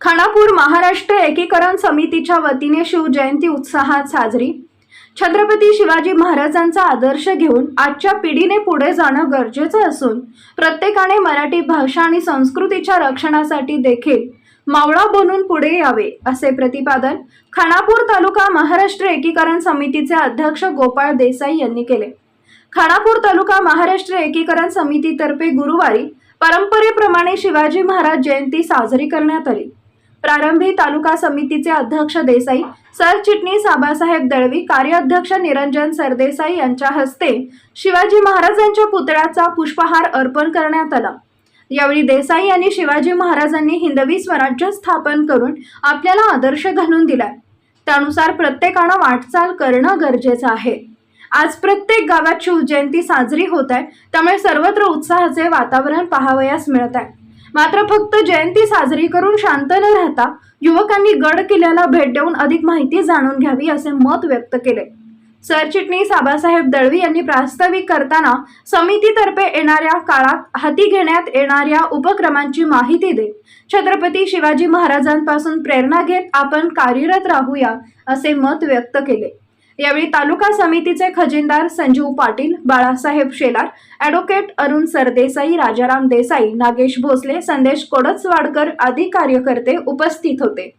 खानापूर महाराष्ट्र एकीकरण समितीच्या वतीने शिवजयंती उत्साहात साजरी. छत्रपती शिवाजी महाराजांचा आदर्श घेऊन आजच्या पिढीने पुढे जाणं गरजेचं असून प्रत्येकाने मराठी भाषा आणि संस्कृतीच्या रक्षणासाठी देखील मावळा बनून पुढे यावे असे प्रतिपादन खानापूर तालुका महाराष्ट्र एकीकरण समितीचे अध्यक्ष गोपाळ देसाई यांनी केले. खानापूर तालुका महाराष्ट्र एकीकरण समितीतर्फे गुरुवारी परंपरेप्रमाणे शिवाजी महाराज जयंती साजरी करण्यात आली. प्रारंभी तालुका समितीचे अध्यक्ष देसाई सरचिटणीस आबासाहेब दळवी कार्याध्यक्ष निरंजन सरदेसाई यांच्या हस्ते शिवाजी महाराजांच्या पुतळ्याचा पुष्पहार अर्पण करण्यात आला. यावेळी देसाई यांनी शिवाजी महाराजांनी हिंदवी स्वराज्य स्थापन करून आपल्याला आदर्श घालून दिलाय. त्यानुसार प्रत्येकानं वाटचाल करणं गरजेचं आहे. आज प्रत्येक गावात शिवजयंती साजरी होत आहे त्यामुळे सर्वत्र उत्साहाचे वातावरण पाहावयास मिळत आहे. मात्र फक्त जयंती साजरी करून शांत न राहता युवकांनी गड किल्ल्याला भेट देऊन अधिक माहिती जाणून घ्यावी असे मत व्यक्त केले. सरचिटणीस आबासाहेब दळवी यांनी प्रास्ताविक करताना समितीतर्फे येणाऱ्या काळात हाती घेण्यात येणाऱ्या उपक्रमांची माहिती देत छत्रपती शिवाजी महाराजांपासून प्रेरणा घेत आपण कार्यरत राहूया असे मत व्यक्त केले. यावेळी तालुका समितीचे खजिनदार संजीव पाटील बाळासाहेब शेलार ॲडव्होकेट अरुण सरदेसाई राजाराम देसाई नागेश भोसले संदेश कोडचवाडकर आदी कार्यकर्ते उपस्थित होते.